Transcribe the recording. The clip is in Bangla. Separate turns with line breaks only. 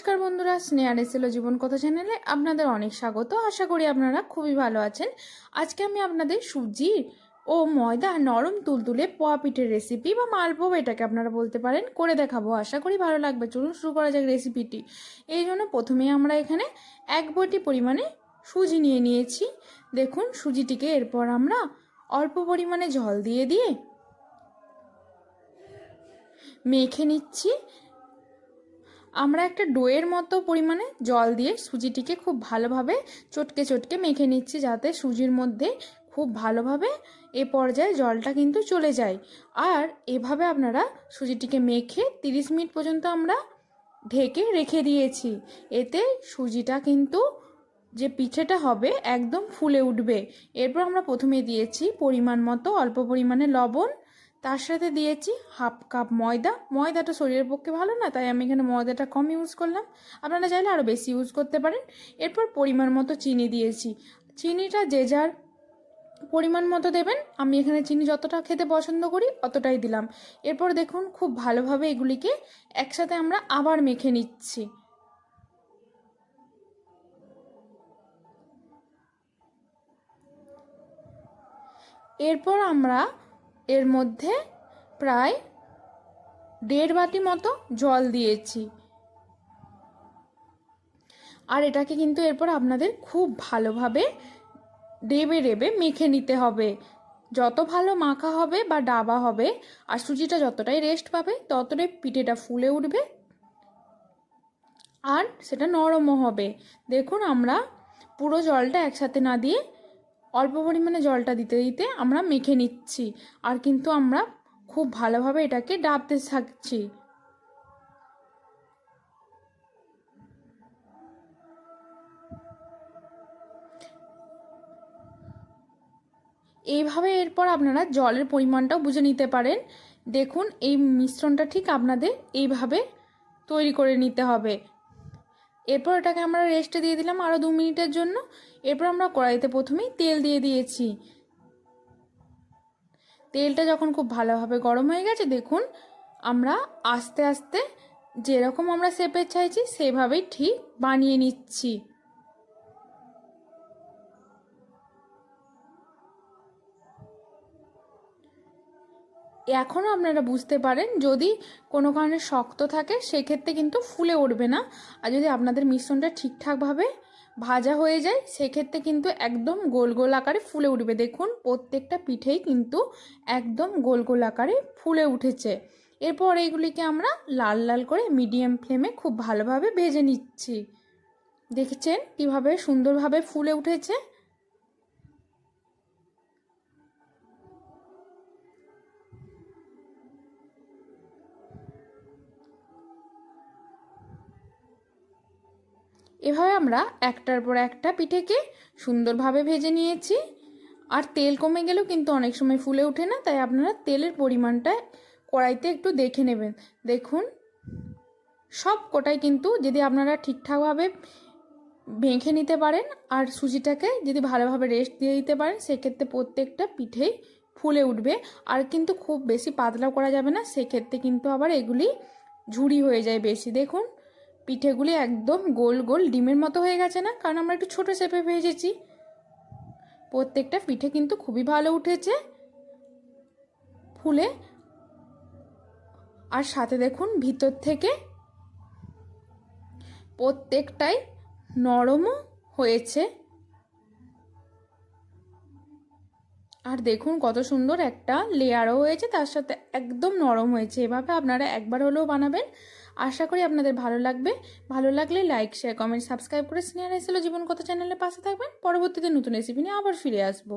নমস্কার বন্ধুরা স্নেহার এসেলো জীবন কথা চ্যানেলে আপনাদের অনেক স্বাগত। আশা করি আপনারা খুবই ভালো আছেন। আজকে আমি আপনাদের সুজি ও ময়দা নরম তুলতুলে পোয়া পিঠের রেসিপি বা মালপোয়া এটাকে আপনারা বলতে পারেন, করে দেখাবো। আশা করি ভালো লাগবে। চলুন শুরু করা যাক রেসিপিটি এই জন্য প্রথমে আমরা এখানে এক বটি পরিমাণে সুজি নিয়ে নিয়েছি। দেখুন, সুজিটিকে এরপর আমরা অল্প পরিমাণে জল দিয়ে দিয়ে মেখে নিচ্ছি। আমরা একটা ডোয়ের মতো পরিমাণে জল দিয়ে সুজিটিকে খুব ভালোভাবে চটকে চটকে মেখে নিচ্ছি যাতে সুজির মধ্যে খুব ভালোভাবে এ পর্যায়ে জলটা কিন্তু চলে যায়। আর এভাবে আপনারা সুজিটিকে মেখে 30 মিনিট পর্যন্ত আমরা ঢেকে রেখে দিয়েছি। এতে সুজিটা কিন্তু যে পিঠেটা হবে একদম ফুলে উঠবে। এরপর আমরা প্রথমে দিয়েছি পরিমাণ মতো অল্প পরিমাণে লবণ তার সাথে দিয়েছি হাফ কাপ ময়দা। ময়দাটা শরীরের পক্ষে ভালো না, তাই আমি এখানে ময়দাটা কম ইউজ করলাম। আপনারা চাইলে আরও বেশি ইউজ করতে পারেন। এরপর পরিমাণ মতো চিনি দিয়েছি। চিনিটা যে যার পরিমাণ মতো দেবেন। আমি এখানে চিনি যতটা খেতে পছন্দ করি অতটাই দিলাম। এরপর দেখুন খুব ভালোভাবে এগুলিকে একসাথে আমরা আবার মেখে নিচ্ছি। এরপর আমরা এর মধ্যে প্রায় দেড় বাটি মতো জল দিয়েছি। আর এটাকে কিন্তু এরপর আপনাদের খুব ভালোভাবে ডেবে ডেবে মেখে নিতে হবে। যত ভালো মাখা হবে বা ডাবা হবে আর সুজিটা যতটাই রেস্ট পাবে ততটাই পিঠেটা ফুলে উঠবে আর সেটা নরমও হবে। দেখুন আমরা পুরো জলটা একসাথে না দিয়ে অল্প পরিমাণে জলটা দিতে দিতে আমরা মেখে নিচ্ছি। আর কিন্তু আমরা খুব ভালোভাবে এটাকে ডাবতে থাকছি। এইভাবে এরপর আপনারা জলের পরিমাণটাও বুঝে নিতে পারেন। দেখুন, এই মিশ্রণটা ঠিক আপনাদের এইভাবে তৈরি করে নিতে হবে। এরপর এটাকে আমরা রেস্টে দিয়ে দিলাম আরও দু মিনিটের জন্য। এরপর আমরা কড়াইতে প্রথমেই তেল দিয়ে দিয়েছি। তেলটা যখন খুব ভালোভাবে গরম হয়ে গেছে, দেখুন আমরা আস্তে আস্তে যেরকম আমরা শেপের চাইছি, সেভাবেই ঠিক বানিয়ে নিচ্ছি। এখনও আপনারা বুঝতে পারেন, যদি কোনো কারণে শক্ত থাকে, সেক্ষেত্রে কিন্তু ফুলে উঠবে না। আর যদি আপনাদের মিশ্রণটা ঠিকঠাকভাবে ভাজা হয়ে যায়, সেক্ষেত্রে কিন্তু একদম গোল গোল আকারে ফুলে উঠবে। দেখুন, প্রত্যেকটা পিঠেই কিন্তু একদম গোল গোল আকারে ফুলে উঠেছে। এরপর এইগুলিকে আমরা লাল লাল করে মিডিয়াম ফ্লেমে খুব ভালোভাবে ভেজে নিচ্ছি। দেখছেন কীভাবে সুন্দরভাবে ফুলে উঠেছে? এভাবে আমরা একটার পর একটা পিঠেকে সুন্দরভাবে ভেজে নিয়েছি। আর তেল কমে গেলেও কিন্তু অনেক সময় ফুলে ওঠে না, তাই আপনারা তেলের পরিমাণটা কড়াইতে একটু দেখে নেবেন। দেখুন, সব কোটাই কিন্তু যদি আপনারা ঠিকঠাকভাবে ভেঙে নিতে পারেন আর সুজিটাকে যদি ভালোভাবে রেস্ট দিয়ে দিতে পারেন, সেক্ষেত্রে প্রত্যেকটা পিঠেই ফুলে উঠবে। আর কিন্তু খুব বেশি পাতলা করা যাবে না, সেক্ষেত্রে কিন্তু আবার এগুলি ঝুড়ি হয়ে যায় বেশি। দেখুন পিঠেগুলি একদম গোল গোল ডিমের মতো হয়ে গেছে না? কারণ আমরা একটু ছোটো চেপে ভেজেছি। প্রত্যেকটা পিঠে কিন্তু খুবই ভালো উঠেছে। ফুলে। আর সাথে দেখুন, ভিতর থেকে প্রত্যেকটাই নরমও হয়েছে। আর দেখুন, কত সুন্দর একটা লেয়ারও হয়েছে, তার সাথে একদম নরম হয়েছে। এভাবে আপনারা একবার হলেও বানাবেন। আশা করি আপনাদের ভালো লাগবে। ভালো লাগলে লাইক শেয়ার কমেন্ট সাবস্ক্রাইব করে সিনিয়র এসেলো জীবন কথা চ্যানেলে পাশে থাকবেন। পরবর্তীতে নতুন রেসিপি নিয়ে আবার ফিরে আসব।